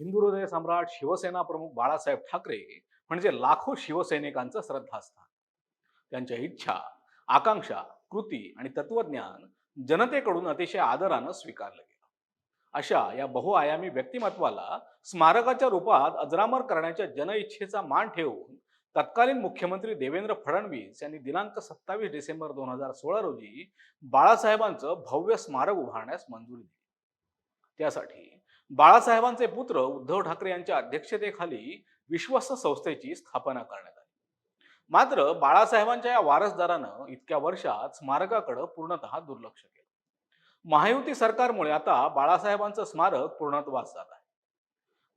हिंदू हृदय सम्राट शिवसेना प्रमुख बाळासाहेब ठाकरे म्हणजे लाखो शिवसैनिकांचं श्रद्धास्थान. त्यांच्या इच्छा आकांक्षा कृती आणि तत्वज्ञान जनतेकडून अतिशय आदरानं स्वीकारलं गेलं. अशा या बहुआयामी व्यक्तिमत्वाला स्मारकाच्या रूपात अजरामर करण्याच्या जनइच्छेचा मान ठेवून तत्कालीन मुख्यमंत्री देवेंद्र फडणवीस यांनी दिनांक सत्तावीस डिसेंबर दोन हजार सोळा रोजी बाळासाहेबांचं भव्य स्मारक उभारण्यास मंजुरी दिली. त्यासाठी बाळासाहेबांचे पुत्र उद्धव ठाकरे यांच्या अध्यक्षतेखाली विश्वस्त संस्थेची स्थापना करण्यात आली. मात्र बाळासाहेबांच्या या वारसदारानं इतक्या वर्षात स्मारकाकडे पूर्णतः दुर्लक्ष केलं. महायुती सरकारमुळे आता बाळासाहेबांचं स्मारक पूर्णत्वास जात आहे.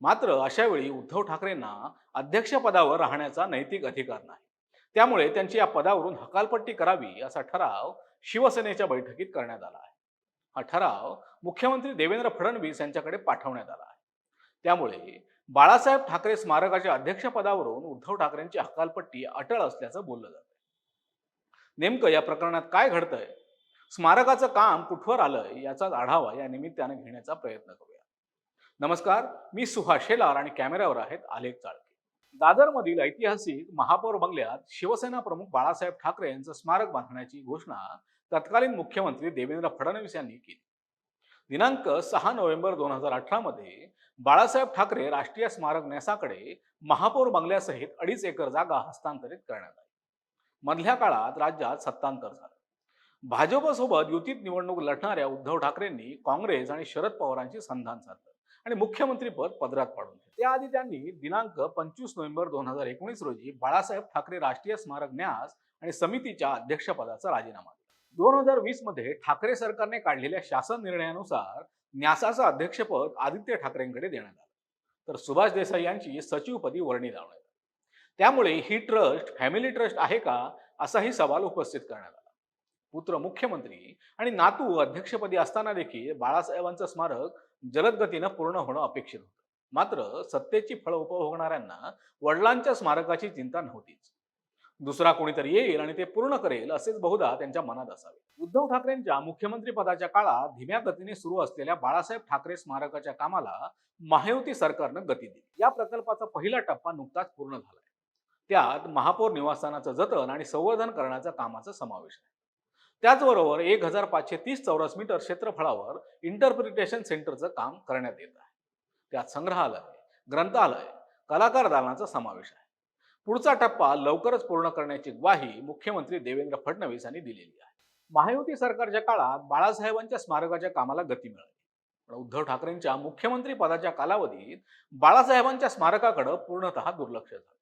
मात्र अशावेळी उद्धव ठाकरेंना अध्यक्षपदावर राहण्याचा नैतिक अधिकार नाही. त्यामुळे त्यांची या पदावरून हकालपट्टी करावी असा ठराव शिवसेनेच्या बैठकीत करण्यात आला आहे. हा ठराव मुख्यमंत्री देवेंद्र फडणवीस यांच्याकडे पाठवण्यात आला आहे. त्यामुळे बाळासाहेब ठाकरे स्मारकाच्या अध्यक्षपदावरून उद्धव ठाकरेंची हकालपट्टी अटळ असल्याचं बोललं जातं नेमकं या प्रकरणात काय घडतंय? स्मारकाचं काम कुठवर आलंय याचा आढावा या निमित्तानं घेण्याचा प्रयत्न करूया. नमस्कार मी सुहास शेलार आणि कॅमेऱ्यावर आहेत आलेख चाळके. दादरमधील ऐतिहासिक महापौर बंगल्यात शिवसेना प्रमुख बाळासाहेब ठाकरे यांचं स्मारक बांधण्याची घोषणा तत्कालीन मुख्यमंत्री देवेंद्र फडणवीस यांनी केली. दिनांक सहा नोव्हेंबर दोन हजार अठरा मध्ये बाळासाहेब ठाकरे राष्ट्रीय स्मारक न्यासाकडे महापौर बंगल्यासहित अडीच एकर जागा हस्तांतरित करण्यात आली. मधल्या काळात राज्यात सत्तांतर झालं. भाजपसोबत युतीत निवडणूक लढणाऱ्या उद्धव ठाकरेंनी काँग्रेस आणि शरद पवारांची संधान साधलं आणि मुख्यमंत्रीपद पदरात पाडून त्याआधी त्यांनी दिनांक पंचवीस नोव्हेंबर दोन हजार एकोणीस रोजी बाळासाहेब ठाकरे राष्ट्रीय स्मारक न्यास आणि समितीच्या अध्यक्षपदाचा राजीनामा दिला. दोन हजार वीसमध्ये ठाकरे सरकारने काढलेल्या शासन निर्णयानुसार न्यासाचं अध्यक्षपद आदित्य ठाकरेंकडे देण्यात आलं. तर सुभाष देसाई यांची सचिवपदी वर्णी लावण्यात आली. त्यामुळे ही ट्रस्ट फॅमिली ट्रस्ट आहे का असाही सवाल उपस्थित करण्यात आला. पुत्र मुख्यमंत्री आणि नातू अध्यक्षपदी असताना देखील बाळासाहेबांचं स्मारक जलद गतीनं पूर्ण होणं अपेक्षित होतं. मात्र सत्तेची फळं उपभोगणाऱ्यांना वडिलांच्या स्मारकाची चिंता नव्हतीच. दुसरा कोणीतरी येईल आणि ते पूर्ण करेल असेच बहुधा त्यांच्या मनात असावे. उद्धव ठाकरेंच्या मुख्यमंत्री पदाच्या काळात धीम्या गतीने सुरू असलेल्या बाळासाहेब ठाकरे स्मारकाच्या कामाला महायुती सरकारनं गती दिली. या प्रकल्पाचा पहिला टप्पा नुकताच पूर्ण झालाय. त्यात महापौर निवासस्थानाचं जतन आणि संवर्धन करण्याचा कामाचा समावेश आहे. त्याचबरोबर एक हजार पाचशे तीस चौरस मीटर क्षेत्रफळावर इंटरप्रिटेशन सेंटरचं काम करण्यात येत आहे. त्यात संग्रहालय ग्रंथालय कलाकार दालनाचा समावेश आहे. पुढचा टप्पा लवकरच पूर्ण करण्याची ग्वाही मुख्यमंत्री देवेंद्र फडणवीस यांनी दिलेली आहे. महायुती सरकारच्या काळात बाळासाहेबांच्या स्मारकाच्या कामाला गती मिळाली. पण उद्धव ठाकरेंच्या मुख्यमंत्री पदाच्या कालावधीत बाळासाहेबांच्या स्मारकाकडे पूर्णतः दुर्लक्ष झालं.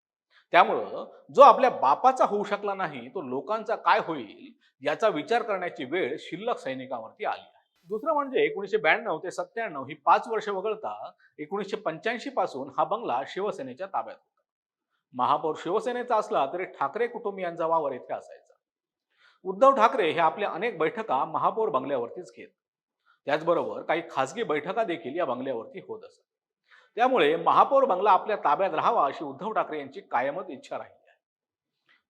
त्यामुळं जो आपल्या बापाचा होऊ शकला नाही तो लोकांचा काय होईल याचा विचार करण्याची वेळ शिल्लक सैनिकावरती आली आहे. दुसरं म्हणजे एकोणीसशे ब्याण्णव ते सत्त्याण्णव ही पाच वर्ष वगळता एकोणीसशे पंच्याऐंशी पासून हा बंगला शिवसेनेच्या ताब्यात होता. महापौर शिवसेनेचा असला तरी ठाकरे कुटुंबियांचा वावर इथे असायचा. उद्धव ठाकरे हे आपल्या अनेक बैठका महापौर बंगल्यावरतीच घेत. त्याचबरोबर काही खासगी बैठका देखील या बंगल्यावरती होत असत. त्यामुळे महापौर बंगला आपल्या ताब्यात राहावा अशी उद्धव ठाकरे यांची कायमच इच्छा राहिली आहे.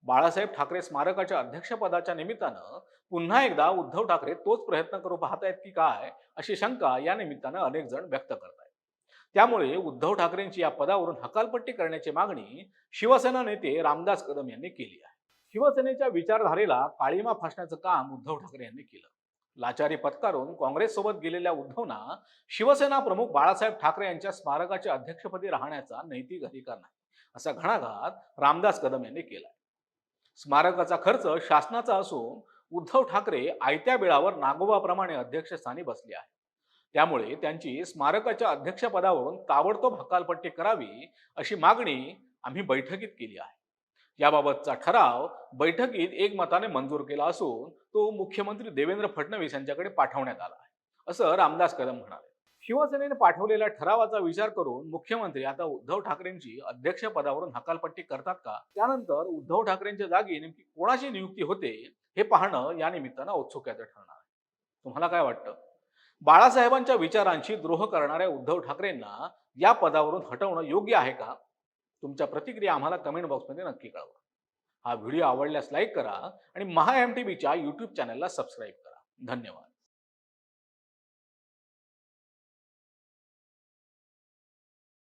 बाळासाहेब ठाकरे स्मारकाच्या अध्यक्षपदाच्या निमित्तानं पुन्हा एकदा उद्धव ठाकरे तोच प्रयत्न करू पाहतायत की काय अशी शंका या निमित्तानं अनेक जण व्यक्त करतात. त्यामुळे उद्धव ठाकरेंची या पदावरून हकालपट्टी करण्याची मागणी शिवसेना नेते रामदास कदम यांनी केली आहे. शिवसेनेच्या विचारधारेला काळीमा फासण्याचं काम उद्धव ठाकरे यांनी केलं. लाचारी पत्कारून काँग्रेससोबत गेलेल्या उद्धवना शिवसेना प्रमुख बाळासाहेब ठाकरे यांच्या स्मारकाच्या अध्यक्षपदी राहण्याचा नैतिक अधिकार नाही असा घणाघात रामदास कदम यांनी केलाय. स्मारकाचा खर्च शासनाचा असून उद्धव ठाकरे आयत्या बिळावर नागोबाप्रमाणे अध्यक्षस्थानी बसले आहेत. त्यामुळे त्यांची स्मारकाच्या अध्यक्षपदावरून ताबडतोब हकालपट्टी करावी अशी मागणी आम्ही बैठकीत केली आहे. याबाबतचा ठराव बैठकीत एकमताने मंजूर केला असून तो मुख्यमंत्री देवेंद्र फडणवीस यांच्याकडे पाठवण्यात आला आहे. असं रामदास कदम म्हणाले. शिवसेनेने पाठवलेल्या ठरावाचा विचार करून मुख्यमंत्री आता उद्धव ठाकरेंची अध्यक्षपदावरून हकालपट्टी करतात का? त्यानंतर उद्धव ठाकरेंच्या जागी नेमकी कोणाची नियुक्ती होते हे पाहणं या निमित्तानं औत्सुक्याचं ठरणार आहे. तुम्हाला काय वाटतं? बाळासाहेबांच्या विचारांची द्रोह करणाऱ्या उद्धव ठाकरेंना या पदावरून हटवणं योग्य आहे का? तुमच्या प्रतिक्रिया आम्हाला कमेंट बॉक्समध्ये नक्की कळवा. हा व्हिडिओ आवडल्यास लाईक करा आणि महा एम टी व्हीच्या यूट्यूब चॅनलला सबस्क्राईब करा. धन्यवाद.